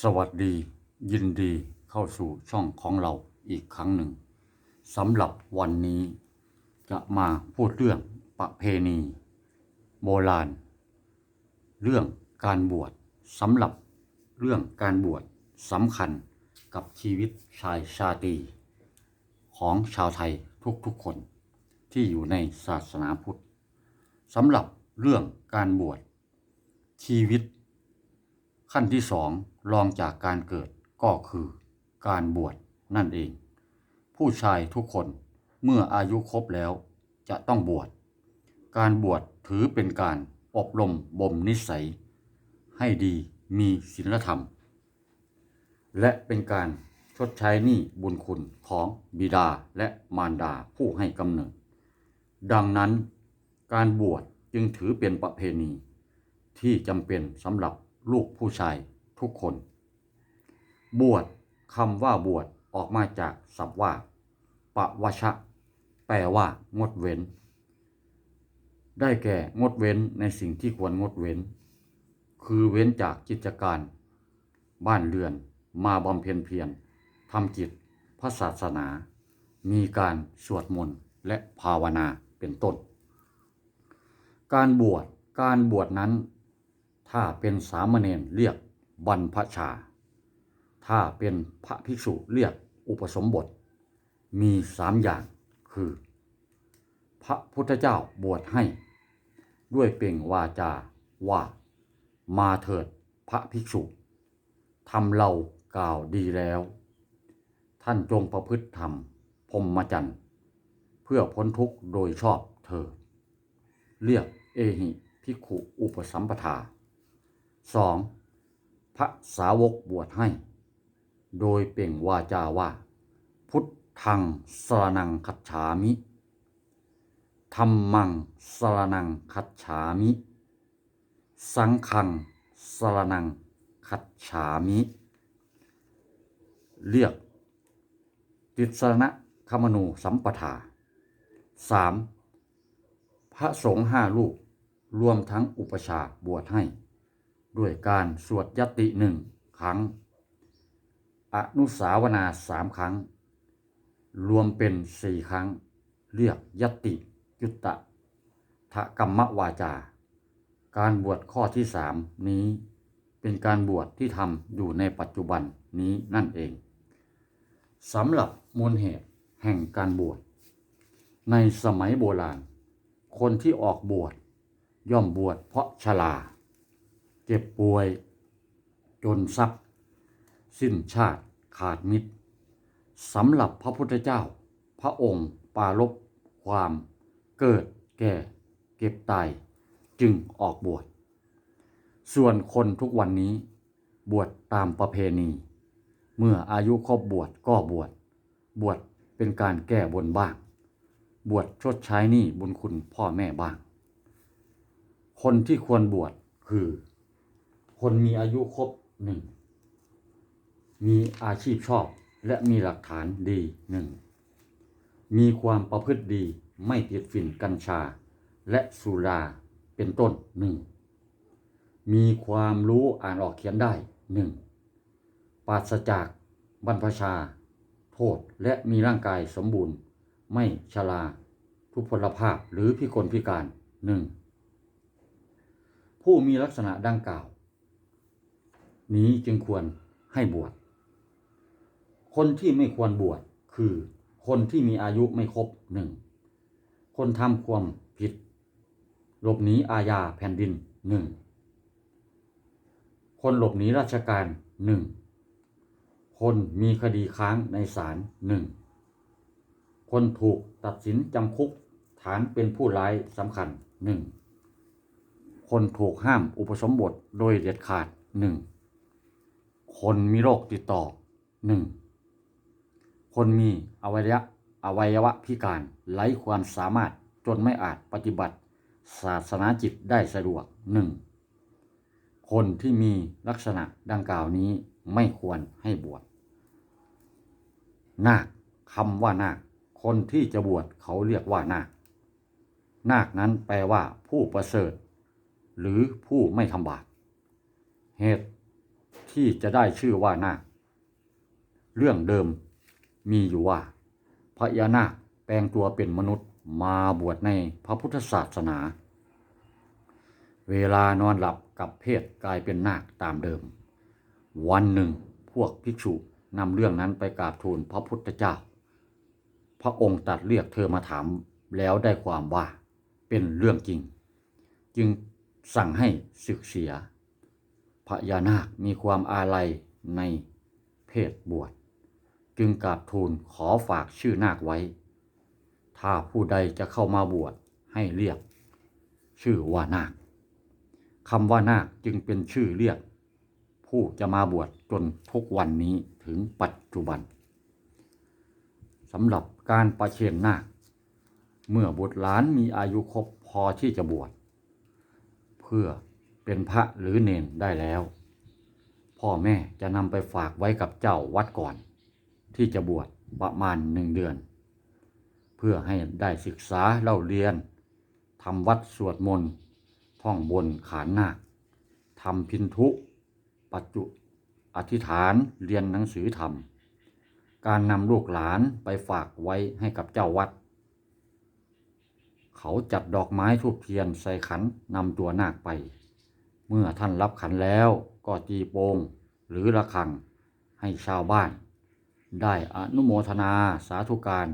สวัสดี ยินดีเข้าสู่ช่องของเราอีกครั้งหนึ่งสำหรับวันนี้ จะมาพูดเรื่องประเพณี โบราณ เรื่องการบวชสำหรับเรื่องการบวชสำคัญกับชีวิตชายชาตรีของชาวไทยทุกๆคนที่อยู่ในศาสนาพุทธสำหรับเรื่องการบวชชีวิต ขั้นที่สอง รองจากการเกิดก็คือการบวชนั่นเอง ผู้ชายทุกคนเมื่ออายุครบแล้วจะต้องบวช การบวชถือเป็นการอบรมบ่มนิสัย ให้ดีมีศีลธรรม และเป็นการชดใช้หนี้บุญคุณของบิดาและมารดาผู้ให้กำเนิด ดังนั้นการบวชจึงถือเป็นประเพณีที่จำเป็นสำหรับลูกผู้ชาย ทุกคน บวชคำว่าบวชออกมาจากศัพท์ว่าปะวชะ แปลว่างดเว้น ได้แก่งดเว้นในสิ่งที่ควรงดเว้น คือเว้นจากกิจการ บ้านเรือน มาบำเพ็ญเพียรทำจิตพระศาสนา มีการสวดมนต์และภาวนาเป็นต้น การบวชการบวชนั้น ถ้าเป็นสามเณรเรียก บรรพชา ถ้าเป็นพระภิกษุเรียกอุปสมบท มีสามอย่างคือ พระพุทธเจ้าบวชให้ ด้วยเป่งวาจาว่า มาเถิดพระภิกษุทำเรากล่าวดีแล้ว ท่านจงประพฤติธรรมพรหมจรรย์เพื่อพ้นทุกข์โดยชอบเถิดเรียกเอหิภิกขุอุปสัมปทาสอง พระสาวกบวชให้ โดยเปล่งวาจาว่า พุทธังสรนังคัจฉามิธรรมังสรนังคัจฉามิ สังฆังสรนังคัจฉามิ เรียก ติสรณะคมนูสัมปทาสามพระสงฆ์ห้ารูปรวมทั้งอุปชาบวชให้ ด้วยการสวดยติหนึ่งครั้ง อนุสาวนาสามครั้ง รวมเป็นสี่ครั้ง เรียกยตติยุตตะทะกรรมวาจา การบวชข้อที่สามนี้เป็นการบวชที่ทำอยู่ในปัจจุบันนี้นั่นเองสำหรับมูลเหตุแห่งการบวช ในสมัยโบราณ คนที่ออกบวชย่อมบวชเพราะชรา เจ็บป่วย จนทรัพย์ สิ้นชาติขาดมิตรสำหรับพระพุทธเจ้า พระองค์ปรารบความเกิดแก่เก็บตายจึงออกบวช ส่วนคนทุกวันนี้ บวชตามประเพณี เมื่ออายุครบบวชก็บวช บวชเป็นการแก้บนบ้าง บวชชดใช้หนี้บุญคุณพ่อแม่บ้าง คนที่ควรบวชคือ คนมีอายุครบหนึ่งมีอาชีพชอบและมีหลักฐานดีหนึ่งมีความประพฤติดีไม่ติดฝิ่นกัญชา และสุราเป็นต้นหนึ่งมีความรู้อ่านออกเขียนได้หนึ่งปราศจากบรรพชา โทษและมีร่างกายสมบูรณ์ ไม่ชราทุพพลภาพหรือพิกลพิการหนึ่งผู้มีลักษณะดังกล่าว นี้จึงควรให้บวช คนที่ไม่ควรบวชคือคนที่มีอายุไม่ครบหนึ่ง คนทำความผิด หลบหนีอาญาแผ่นดินหนึ่ง คนหลบหนีราชการหนึ่ง คนมีคดีค้างในศาลหนึ่ง คนถูกตัดสินจำคุกฐานเป็นผู้ร้ายสำคัญหนึ่ง คนถูกห้ามอุปสมบทโดยเด็ดขาดหนึ่ง คนมีโรคติดต่อหนึ่งคนมีอวัยวะอวัยวะพิการไร้ความสามารถจนไม่อาจปฏิบัติศาสนาจิตได้สะดวกหนึ่งคนที่มีลักษณะดังกล่าวนี้ไม่ควรให้บวชนาคคำว่านาคคนที่จะบวชเขาเรียกว่านาคนาคนั้นแปลว่าผู้ประเสริฐ หรือผู้ไม่ทำบาปเหตุ ที่จะได้ชื่อว่านาคเรื่องเดิมมีอยู่ว่า พญานาคแปลงตัวเป็นมนุษย์มาบวชในพระพุทธศาสนา เวลานอนหลับกับเพศกลายเป็นนาคตามเดิม วันหนึ่งพวกภิกษุนำเรื่องนั้นไปกราบทูลพระพุทธเจ้า พระองค์ตัดเรียกเธอมาถามแล้วได้ความว่าเป็นเรื่องจริง จึงสั่งให้ศึกเสีย พญานาคมีความอาลัยในเพศบวช จึงกราบทูลขอฝากชื่อนาคไว้ ถ้าผู้ใดจะเข้ามาบวชให้เรียก ชื่อว่านาคคำว่านาคจึงเป็นชื่อเรียก ผู้จะมาบวชจนทุกวันนี้ถึงปัจจุบันสำหรับการประเคนนาค เมื่อบุตรหลานมีอายุครบพอที่จะบวชเพื่อ เป็นพระหรือเนนได้แล้ว พ่อแม่จะนำไปฝากไว้กับเจ้าวัดก่อน ที่จะบวชประมาณหนึ่งเดือน เพื่อให้ได้ศึกษาเล่าเรียนทำวัดสวดมนต์ท่องบนขานนาคทำพินทุ ปัจจุอธิษฐานเรียนหนังสือธรรม การนำลูกหลานไปฝากไว้ให้กับเจ้าวัด เขาจัดดอกไม้ทูบเทียนใส่ขันนำตัวนาคไป เมื่อท่านรับขันแล้วก็ตีโปงหรือระฆังให้ชาวบ้าน ได้อนุโมทนาสาธุการ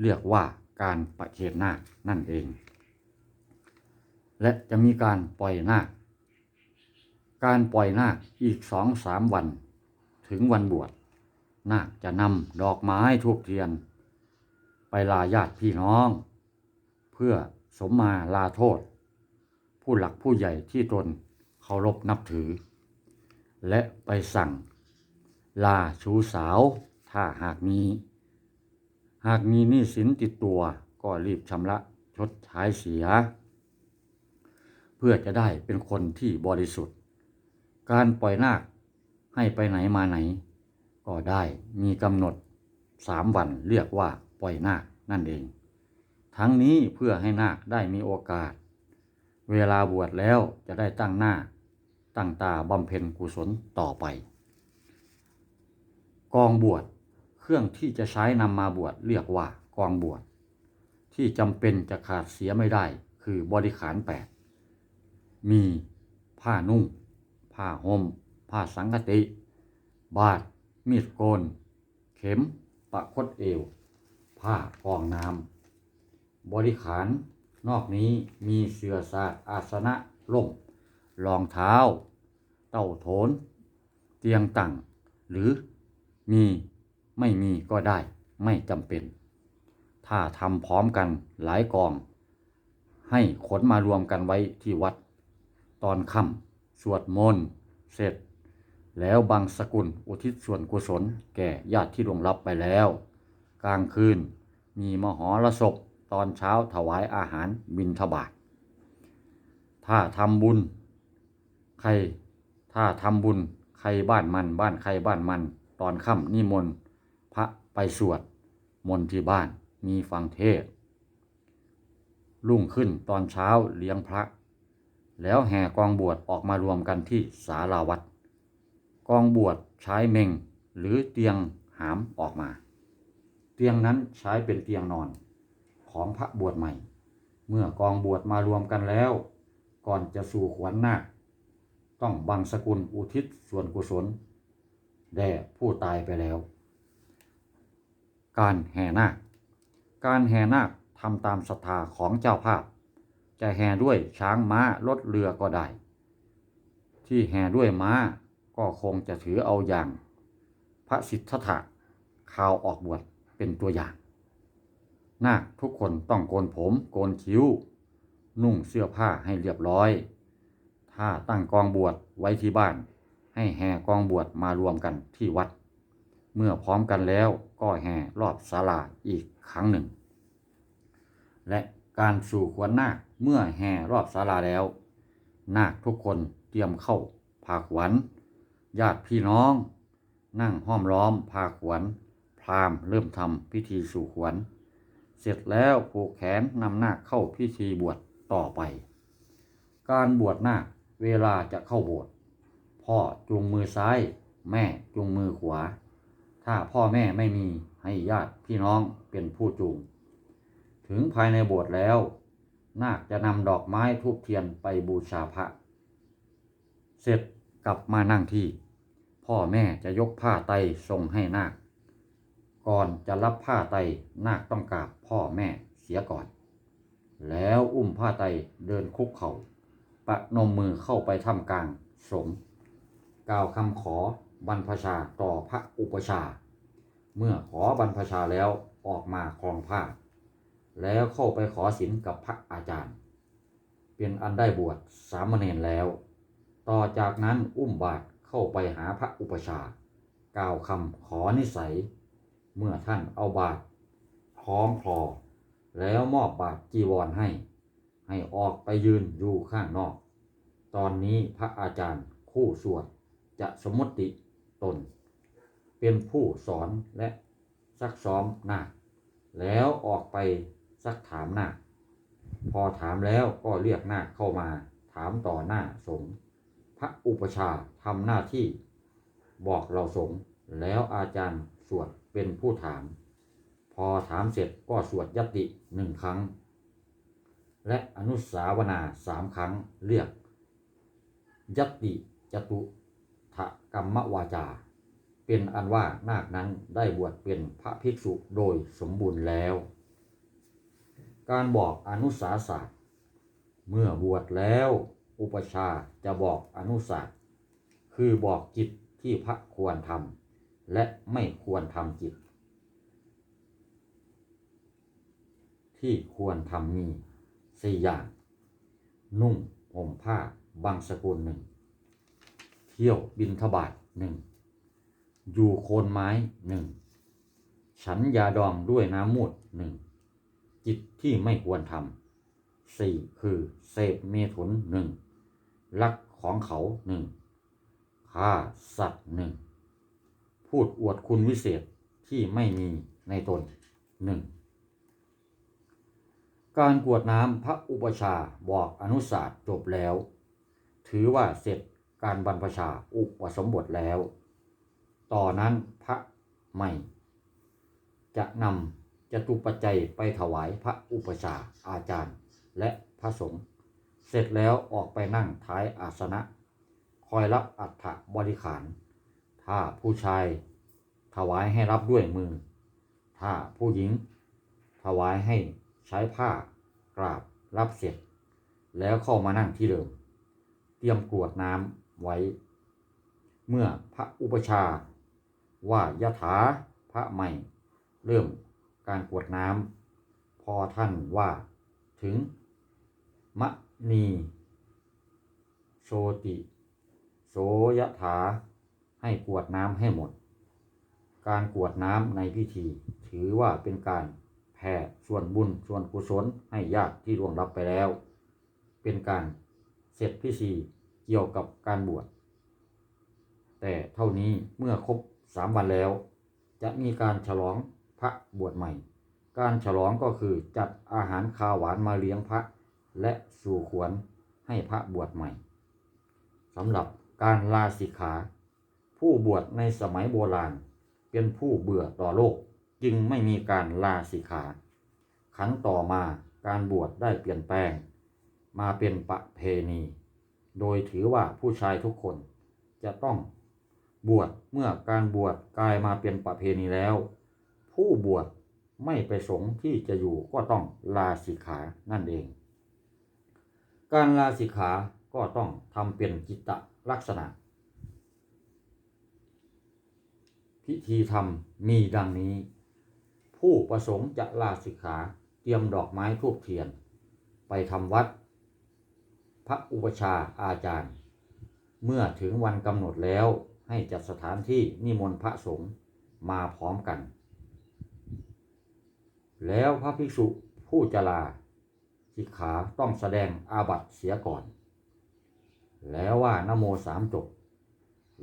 เรียกว่าการประเคนนาคนั่นเอง และจะมีการปล่อยนาค การปล่อยนาคอีกสองสามวัน ถึงวันบวชนาคจะนำดอกไม้ทูบเทียน ไปลาญาติพี่น้อง เพื่อสมมาลาโทษ ผู้หลักผู้ใหญ่ที่ตนเคารพนับถือ และไปสั่งลาชูสาว ถ้าหากมี หากมีหนี้สินติดตัวก็รีบชำระชดใช้เสีย เพื่อจะได้เป็นคนที่บริสุทธิ์ การปล่อยนาคให้ไปไหนมาไหน ก็ได้มีกำหนดสามวันเรียกว่าปล่อยนาคนั่นเอง ทั้งนี้เพื่อให้นาคได้มีโอกาส เวลาบวชแล้วจะได้ตั้งหน้า ตั้งตาบำเพ็ญกุศลต่อไป กองบวชเครื่องที่จะใช้นำมาบวชเรียกว่ากองบวชที่จำเป็นจะขาดเสียไม่ได้คือบริขารแปดมีผ้านุ่ง ผ้าห่ม ผ้าสังกติ บาทมีดโกน เข็ม ปะคดเอว ผ้ากองน้ำบริขาร นอกนี้มีเสือสาอาสนะล่มรองเท้า เต้าโถน เตียงตั้งหรือมีไม่มีก็ได้ไม่จำเป็น ถ้าทำพร้อมกันหลายกอง ให้ขนมารวมกันไว้ที่วัด ตอนค่ำสวดมนต์เสร็จ แล้วบางสกุลอุทิศส่วนกุศลแก่ญาติที่ลวงลับไปแล้ว กลางคืนมีมหรสพ ตอนเช้าถวายอาหารบิณฑบาตถ้าทำบุญ ใคร ถ้าทำบุญใครบ้านมันบ้านใครบ้านมัน ตอนค่ำนิมนต์พระไปสวดมนต์ที่บ้านมีฟังเทศรุ่งขึ้นตอนเช้าเลี้ยงพระ แล้วแห่กองบวชออกมารวมกันที่ศาลาวัด กองบวชใช้เมงหรือเตียงหามออกมา เตียงนั้นใช้เป็นเตียงนอน ของพระบวชใหม่ เมื่อกองบวชมารวมกันแล้ว ก่อนจะสู่ขวัญนาค ต้องบังสกุลอุทิศส่วนกุศล แด่ผู้ตายไปแล้ว การแห่นาค การแห่นาคทำตามศรัทธาของเจ้าภาพ จะแห่ด้วยช้างม้ารถเรือก็ได้ ที่แห่ด้วยม้าก็คงจะถือเอาอย่าง พระสิทธัตถะข่าวออกบวชเป็นตัวอย่าง นาคทุกคนต้องโกนผมโกนคิ้ว นุ่งเสื้อผ้าให้เรียบร้อย ถ้าตั้งกองบวชไว้ที่บ้าน ให้แห่กองบวชมารวมกันที่วัด เมื่อพร้อมกันแล้วก็แห่รอบศาลาอีกครั้งหนึ่ง และการสู่ขวัญนาคเมื่อแห่รอบศาลาแล้ว นาคทุกคนเตรียมเข้าพาขวัญญาติพี่น้อง นั่งห้อมล้อมพาขวัญพราหมณ์เริ่มทำพิธีสู่ขวัญ เสร็จแล้วผูกแขนนำนาคเข้าพิธีบวชต่อไป การบวชนาคเวลาจะเข้าบสถ์พพ่อจูงมือซ้าย แม่จูงมือขวา ถ้าพ่อแม่ไม่มีให้ญาติพี่น้องเป็นผู้จูง ถึงภายในบสถ์แล้ว นาคจะนำดอกไม้ทูบเทียนไปบูชาพระ เสร็จกลับมานั่งที่ พ่อแม่จะยกผ้าไตส่งให้นาค ก่อนจะรับผ้าไตนาคต้องกราบพ่อแม่เสียก่อน แล้วอุ้มผ้าไตเดินคุกเขา่าประนมมือเข้าไปทำกลางสงกล่าวคำขอบรรพชาต่อพระอุปชา เมื่อขอบรรพชาแล้วออกมาครองผ้า แล้วเข้าไปขอศีลกับพระอาจารย์ เป็นอันได้บวชสามเณรแล้ว ต่อจากนั้นอุ้มบาตรเข้าไปหาพระอุปชากล่าวคำขอนิสัย เมื่อท่านเอาบาตรคล้องคลอแล้วมอบบาตรจีวรให้ ให้ออกไปยืนอยู่ข้างนอก ตอนนี้พระอาจารย์คู่สวดจะสมมติตน เป็นผู้สอนและซักซ้อมนาคแล้วออกไปซักถามนาคพอถามแล้วก็เรียกนาคเข้ามาถามต่อหน้าสงฆ์พระอุปชาทำหน้าที่ บอกเราสงฆ์แล้วอาจารย์สวด เป็นผู้ถาม พอถามเสร็จก็สวดยติหนึ่งครั้ง และอนุสาวนาสามครั้งเรียกยติจตุถกรรมวาจา เป็นอันว่านาคนั้นได้บวชเป็นพระภิกษุโดยสมบูรณ์แล้ว การบอกอนุสาสตร์ เมื่อบวชแล้ว อุปชาจะบอกอนุสาสตร์ คือบอกจิตที่พระควรทำ และไม่ควรทำจิตที่ควรทำมีสี่อย่าง นุ่งห่มผ้าบางสกุลหนึ่ง เที่ยวบินทบาทหนึ่ง อยู่โคนไม้หนึ่ง ฉันยาดองด้วยน้ำมูดหนึ่ง จิตที่ไม่ควรทำสี่คือเสพเมถุนหนึ่งลักของเขาหนึ่งฆ่าสัตว์หนึ่ง พูดอวดคุณวิเศษที่ไม่มีในตนหนึ่งการกวดน้ำพระอุปชาบอกอนุสาสตร์จบแล้ว ถือว่าเสร็จการบรรพชาอุปสมบทแล้ว ต่อนนั้นพระใหม่ จะนำจตุปัจจัยไปถวายพระอุปชาอาจารย์และพระสงฆ์เสร็จแล้วออกไปนั่งท้ายอาสนะ คอยรับอัฐบริขาร ถ้าผู้ชาย ถวายให้รับด้วยมือ ถ้าผู้หญิง ถวายให้ใช้ผ้ากราบรับเสร็จ แล้วเข้ามานั่งที่เดิม เตรียมกรวดน้ำไว้ เมื่อพระอุปชา ว่ายะถาพระใหม่ เริ่มการกรวดน้ำพอท่านว่าถึง มะนีโชติ โสยถา ให้กวดน้ำให้หมด การกวดน้ำในพิธี ถือว่าเป็นการแผ่ส่วนบุญส่วนกุศลให้ญาติที่ล่วงลับไปแล้ว เป็นการเสร็จพิธีเกี่ยวกับการบวช แต่เท่านี้เมื่อครบสามวันแล้ว จะมีการฉลองพระบวชใหม่ การฉลองก็คือจัดอาหารคาวหวานมาเลี้ยงพระและสู่ขวนให้พระบวชใหม่สำหรับการลาสิกขา ผู้บวชในสมัยโบราณ เป็นผู้เบื่อต่อโลกจึงไม่มีการลาสิกขาครั้นต่อมาการบวชได้เปลี่ยนแปลง มาเป็นประเพณี โดยถือว่าผู้ชายทุกคนจะต้องบวชเมื่อการบวชกลายมาเป็นประเพณีแล้ว ผู้บวชไม่ประสงค์ที่จะอยู่ก็ต้องลาสิกขานั่นเอง การลาสิกขาก็ต้องทำเป็นจิตตลักษณะ พิธีทำมีดังนี้ ผู้ประสงค์จะลาสิกขาเตรียมดอกไม้ทูบเทียน ไปทำวัด พระอุปชาอาจารย์ เมื่อถึงวันกำหนดแล้วให้จัดสถานที่นิมนต์พระสงฆ์มาพร้อมกัน แล้วพระภิกษุผู้จะลาสิกขาต้องแสดงอาบัติเสียก่อน แล้วว่านโมสามจบ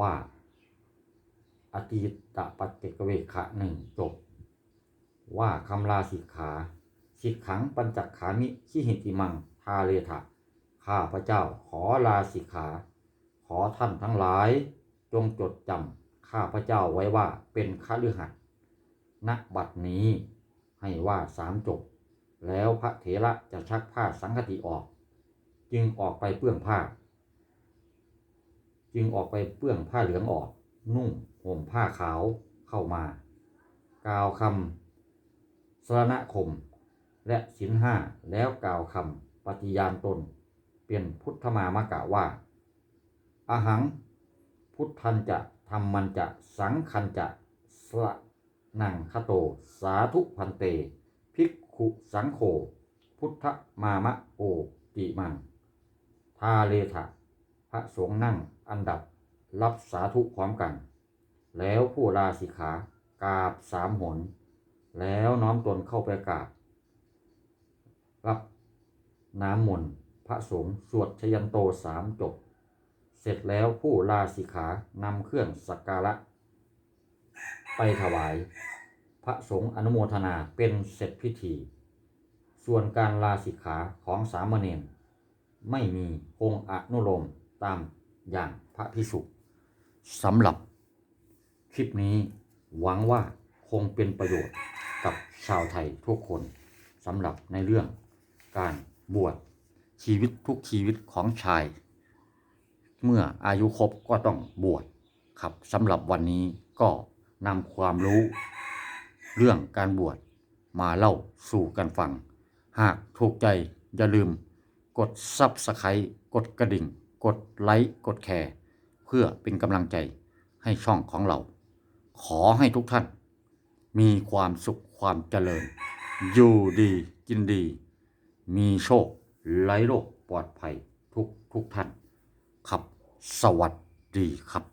ว่า อติตะปัจเจกเวขะหนึ่งจบ ว่าคำลาสิกขา สิกขังปัญจขามิขิหิติมังทาเลทะข้าพระเจ้าขอลาสิกขา ขอท่านทั้งหลาย จงจดจำข้าพระเจ้าไว้ว่าเป็นคฤหัสถ์ณบัดนี้ให้ว่าสามจบ แล้วพระเถระจะชักผ้าสังฆติออก จึงออกไปเปื้องผ้า จึงออกไปเปื้องผ้าเหลืองออกนุ่ง ห่มผ้าขาวเข้ามากล่าวคำสรณคม และสินห้าแล้วกล่าวคำปฏิญาณตน เป็นพุทธมามะกะว่าอาหัง พุทธันจะธรรมันจะสังคันจะสะนังคโต สาธุพันเต ภิกขุสังโฆพุทธมามะโอติมัง ทาเลทะพระสงฆ์นั่งอันดับรับสาธุพร้อมกัน แล้วผู้ลาสิขากราบสามหน แล้วน้อมตนเข้าไปกราบ รับน้ำมนต์พระสงฆ์สวดชยันโตสามจบ เสร็จแล้วผู้ลาสิขานำเครื่องสักการะ ไปถวาย พระสงฆ์อนุโมทนาเป็นเสร็จพิธี ส่วนการลาสิกขาของสามเณรไม่มีองค์อนุโลมตามอย่างพระพิสุสำหรับ คลิปนี้หวังว่าคงเป็นประโยชน์กับชาวไทยทุกคนสำหรับในเรื่องการบวชชีวิตทุกชีวิตของชาย เมื่ออายุครบก็ต้องบวชครับสำหรับวันนี้ก็นำความรู้ เรื่องการบวชมาเล่าสู่กันฟัง หากถูกใจอย่าลืม กดซับสไครต์กดกระดิ่ง กดไลค์ กดแชร์ เพื่อเป็นกำลังใจให้ช่องของเรา ขอให้ทุกท่าน มีความสุขความเจริญ อยู่ดีกินดี มีโชคไร้โรคปลอดภัยทุกทุกท่าน ครับ สวัสดีครับ